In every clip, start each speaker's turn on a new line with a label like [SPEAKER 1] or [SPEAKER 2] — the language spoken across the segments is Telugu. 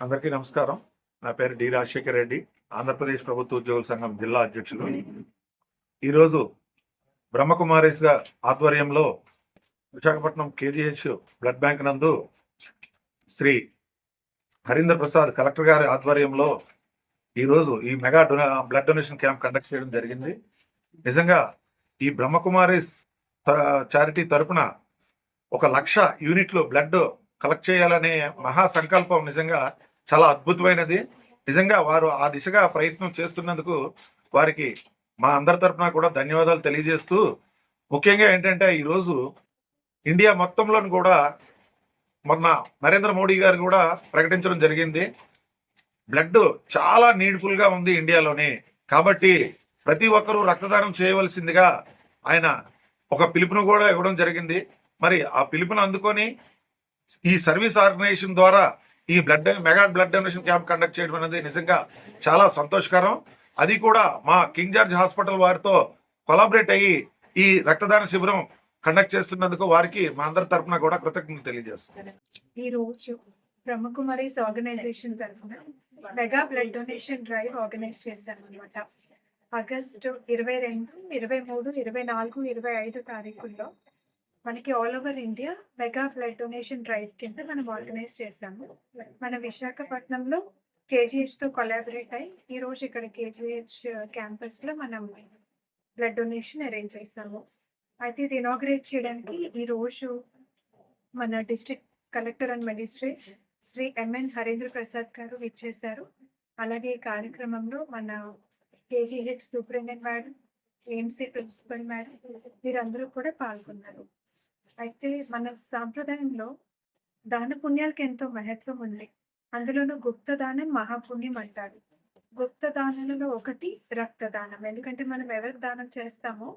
[SPEAKER 1] అందరికీ నమస్కారం. నా పేరు డి రాజశేఖర్ రెడ్డి ఆంధ్రప్రదేశ్ ప్రభుత్వ ఉద్యోగుల సంఘం జిల్లా అధ్యక్షులు. ఈరోజు బ్రహ్మకుమారీస్ ఆధ్వర్యంలో విశాఖపట్నం కేజీహెచ్ బ్లడ్ బ్యాంక్ నందు శ్రీ హరీందర్ ప్రసాద్ కలెక్టర్ గారి ఆధ్వర్యంలో ఈరోజు ఈ మెగా డొనే బ్లడ్ డొనేషన్ క్యాంప్ కండక్ట్ చేయడం జరిగింది. నిజంగా ఈ బ్రహ్మకుమారీస్ చారిటీ తరపున ఒక లక్ష యూనిట్లు బ్లడ్ కలెక్ట్ చేయాలనే మహా సంకల్పం నిజంగా చాలా అద్భుతమైనది. నిజంగా వారు ఆ దిశగా ప్రయత్నం చేస్తున్నందుకు వారికి మా అందరి తరపున కూడా ధన్యవాదాలు తెలియజేస్తూ ముఖ్యంగా ఏంటంటే ఈరోజు ఇండియా మొత్తంలో కూడా మొన్న నరేంద్ర మోడీ గారు కూడా ప్రకటించడం జరిగింది. బ్లడ్ చాలా నీడ్ఫుల్గా ఉంది ఇండియాలోని. కాబట్టి ప్రతి ఒక్కరూ రక్తదానం చేయవలసిందిగా ఆయన ఒక పిలుపును కూడా ఇవ్వడం జరిగింది. మరి ఆ పిలుపును అందుకొని ఈ సర్వీస్ ఆర్గనైజేషన్ ద్వారా ఈ blood mega blood donation camp conduct చేయడం అనేది నిజంగా చాలా సంతోషకరం. అది కూడా మా కింగ్ జార్జ్ హాస్పిటల్ వారితో కొలాబరేట్ అయ్యి ఈ రక్తదాన శిబిరం కండక్ట్ చేస్తున్నందుకు వారికి మా అందరి తరఫున కూడా కృతజ్ఞతలు తెలియజేస్తుంది
[SPEAKER 2] ఈ రోజు బ్రహ్మకుమారీస్ ఆర్గనైజేషన్ తరఫున mega blood donation drive organise చేశాను అనమాట ఆగస్టు ఇరవై రెండు ఇరవై మూడు ఇరవై నాలుగు ఇరవై ఐదు తారీఖుల్లో మనకి all over India mega blood donation drive కింద మనం ఆర్గనైజ్ చేశాము. మన విశాఖపట్నంలో కేజీహెచ్తో కొలాబరేట్ అయ్యి ఈ రోజు ఇక్కడ కేజీహెచ్ క్యాంపస్లో uh, మనం బ్లడ్ డొనేషన్ అరేంజ్ చేశాము. అయితే ఇది ఇనాగ్రేట్ చేయడానికి ఈ రోజు మన district collector and magistrate Shri MN Harendra Prasad garu విచ్చేశారు. అలాగే ఈ కార్యక్రమంలో మన KGH superintendent madam AMC principal madam వీరందరూ కూడా పాల్గొన్నారు. అయితే మన సాంప్రదాయంలో దాన పుణ్యాలకి ఎంతో మహత్వం ఉంది. అందులోనూ గుప్త దానం మహాపుణ్యం అంటారు. గుప్త దానాలలో ఒకటి రక్తదానం. ఎందుకంటే మనం ఎవరికి దానం చేస్తామో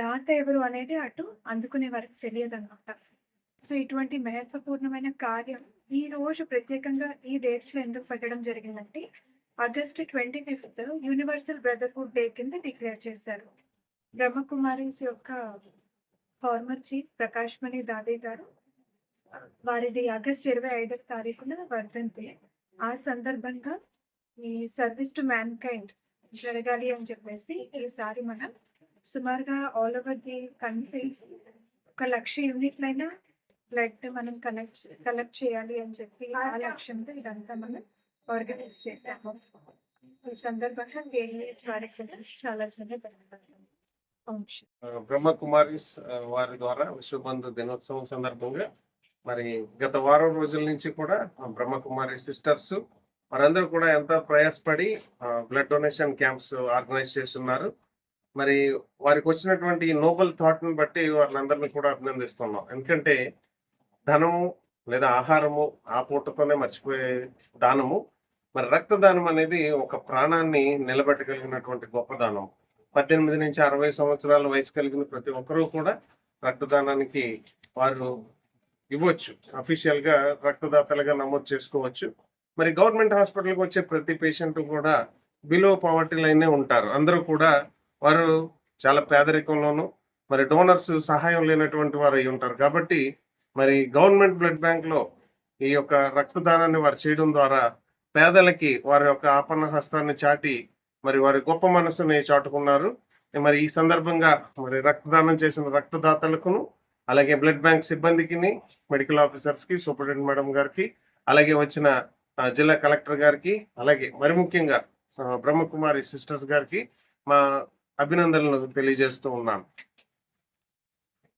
[SPEAKER 2] దాత ఎవరు అనేది అటు అందుకునే వరకు తెలియదు అనమాట సో ఇటువంటి మహత్వపూర్ణమైన కార్యం ఈ రోజు ప్రత్యేకంగా ఈ డేట్స్లో ఎందుకు పెట్టడం జరిగిందంటే August twenty fifth universal brotherhood day కింద డిక్లేర్ చేశారు. బ్రహ్మకుమారీస్ యొక్క ఫార్మర్ చీఫ్ ప్రకాష్ మణి దాదే గారు వారిది ఆగస్ట్ ఇరవై ఐదవ తారీఖున వర్ధంతి. ఆ సందర్భంగా ఈ సర్వీస్ టు మ్యాన్ కైండ్ జరగాలి అని చెప్పేసి ఈసారి మనం సుమారుగా ఆల్ ఓవర్ ది కంట్రీ ఒక లక్ష యూనిట్లైనా బ్లడ్ మనం కలెక్ట్ కలెక్ట్ చేయాలి అని చెప్పి ఆ లక్ష్యంతో ఇదంతా మనం ఆర్గనైజ్ చేశాము. ఈ సందర్భంగా కేజీహెచ్ వారికి కూడా చాలా చాలా ధన్యవాదాలు. ఓం
[SPEAKER 3] బ్రహ్మకుమారిస్ వారి ద్వారా విశ్వబంధు దినోత్సవం సందర్భంగా మరి గత వారం రోజుల నుంచి కూడా బ్రహ్మ బ్రహ్మకుమారి సిస్టర్స్ వారందరూ కూడా ఎంత ప్రయాసపడి బ్లడ్ డొనేషన్ క్యాంప్స్ ఆర్గనైజ్ చేస్తున్నారు. మరి వారికి వచ్చినటువంటి నోబెల్ థాట్ని బట్టి వారిని కూడా అభినందిస్తున్నాం. ఎందుకంటే ధనము లేదా ఆహారము ఆ పూటతోనే మర్చిపోయే దానము. మరి రక్తదానం అనేది ఒక ప్రాణాన్ని నిలబెట్టగలిగినటువంటి గొప్ప దానం. పద్దెనిమిది నుంచి అరవై సంవత్సరాల వయసు కలిగిన ప్రతి ఒక్కరూ కూడా రక్తదానానికి వారు ఇవ్వచ్చు. అఫీషియల్గా రక్తదాతలుగా నమోదు చేసుకోవచ్చు. మరి గవర్నమెంట్ హాస్పిటల్కి వచ్చే ప్రతి పేషెంట్ కూడా బిలో పావర్టీ లైనే ఉంటారు. అందరూ కూడా వారు చాలా పేదరికంలోనూ మరి డోనర్స్ సహాయం లేనటువంటి వారు అయి ఉంటారు. కాబట్టి మరి గవర్నమెంట్ బ్లడ్ బ్యాంక్లో ఈ యొక్క రక్తదానాన్ని వారు చేయడం ద్వారా పేదలకి వారి యొక్క ఆపన్న హస్తాన్ని చాటి మరి వారి గొప్ప మనసుని చాటుకున్నారు. మరి ఈ సందర్భంగా మరి రక్తదానం చేసిన రక్తదాతలకును అలాగే బ్లడ్ బ్యాంక్ సిబ్బందికి మెడికల్ ఆఫీసర్స్కి సూపరింటెండెంట్ మేడం గారికి అలాగే వచ్చిన జిల్లా కలెక్టర్ గారికి అలాగే మరి ముఖ్యంగా బ్రహ్మకుమారి సిస్టర్స్ గారికి మా అభినందనలు తెలియజేస్తూ ఉన్నాను.